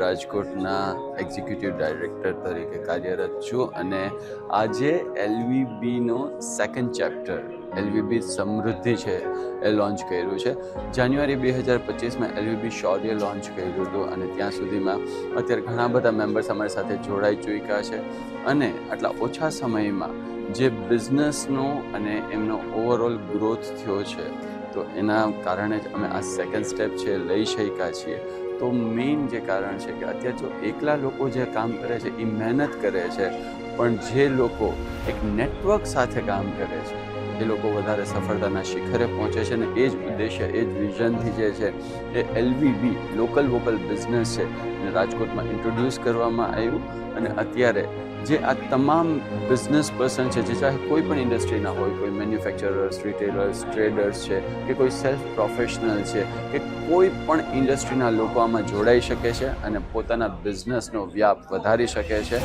રાજકોટના executive director તરીકે કાર્યરત છું અને આજે એલવીબીનો સેકન્ડ ચેપ્ટર એલવીબી સમૃદ્ધિ છે એ લોન્ચ કર્યું છે. જાન્યુઆરી બે હજાર પચીસમાં એલવીબી શૌર્ય લોન્ચ કર્યું હતું અને ત્યાં સુધીમાં અત્યારે ઘણા બધા મેમ્બર્સ અમારી સાથે જોડાઈ ચૂક્યા છે અને આટલા ઓછા સમયમાં જે બિઝનેસનો અને એમનો ઓવરઓલ ગ્રોથ થયો છે, તો એના કારણે જ અમે આ સેકન્ડ સ્ટેપ છે લઈ શક્યા છીએ. તો મેઇન જે કારણ છે કે અત્યારે જો એકલા લોકો જે કામ કરે છે, એ મહેનત કરે છે, પણ જે લોકો એક નેટવર્ક સાથે કામ કરે છે એ લોકો વધારે સફળતાના શિખરે પહોંચે છે અને એ જ ઉદ્દેશ્ય, એ જ વિઝનથી જે છે એ એલવીબી લોકલ વોકલ બિઝનેસ છે, એને રાજકોટમાં ઇન્ટ્રોડ્યુસ કરવામાં આવ્યું. અને અત્યારે જે આ તમામ બિઝનેસ પર્સન છે, જે ચાહે કોઈ પણ ઇન્ડસ્ટ્રીના હોય, કોઈ મેન્યુફેક્ચરર્સ રિટેલર્સ ટ્રેડર્સ છે, કે કોઈ સેલ્ફ પ્રોફેશનલ છે, કે કોઈ પણ ઇન્ડસ્ટ્રીના લોકો આમાં જોડાઈ શકે છે અને પોતાના બિઝનેસનો વ્યાપ વધારી શકે છે,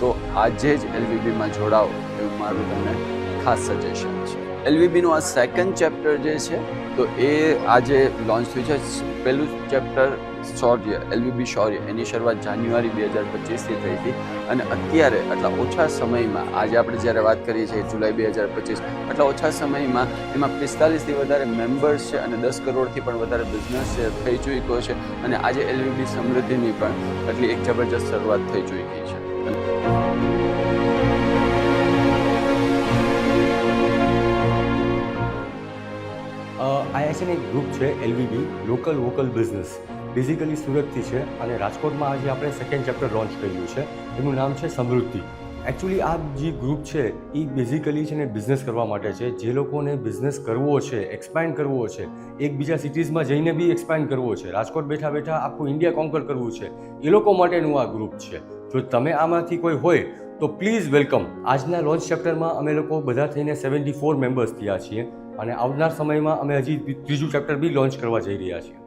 તો આજે જ એલવીબીમાં જોડાઓ એવું મારું તમને ખાસ સજેશન છે. એલવીબીનું આ સેકન્ડ ચેપ્ટર જે છે, તો એ આજે લોન્ચ થયું છે. પહેલું ચેપ્ટર શૌર્ય એલવીબી શૌર્ય, એની શરૂઆત જાન્યુઆરી બે હજાર પચીસથી થઈ હતી. અને અત્યારે આટલા ઓછા સમયમાં, આજે આપણે જ્યારે વાત કરીએ છીએ જુલાઈ બે હજાર પચીસ, આટલા ઓછા સમયમાં એમાં પિસ્તાલીસથી વધારે મેમ્બર્સ છે અને દસ કરોડથી પણ વધારે બિઝનેસ છે, થઈ ચૂક્યો છે. અને આજે એલવીબી સમૃદ્ધિની પણ એટલી એક જબરજસ્ત શરૂઆત થઈ ચૂકી છે. આઈએસએન એક ગ્રુપ છે, LVB local vocal business basically સુરતથી છે અને રાજકોટમાં આજે આપણે સેકન્ડ ચેપ્ટર લોન્ચ કર્યું છે. એનું નામ છે સમૃદ્ધિ. એકચ્યુઅલી આ જે ગ્રુપ છે, એ બેઝિકલી છે ને બિઝનેસ કરવા માટે છે. જે લોકોને બિઝનેસ કરવો છે એક્સપાન્ડ કરવો છે, એકબીજા સિટીઝમાં જઈને બી એક્સપાન્ડ કરવો છે. રાજકોટ બેઠા બેઠા આખું ઇન્ડિયા કોન્કર કરવું છે. એ લોકો માટેનું આ ગ્રુપ છે. જો તમે આમાંથી કોઈ હોય તો પ્લીઝ વેલકમ આજના લોન્ચ ચેપ્ટરમાં અમે લોકો બધા થઈને સેવન્ટી ફોર મેમ્બર્સ થયા છીએ અને આવનાર સમયમાં અમે હજી ત્રીજું ચેપ્ટર બી લોન્ચ કરવા જઈ રહ્યા છીએ.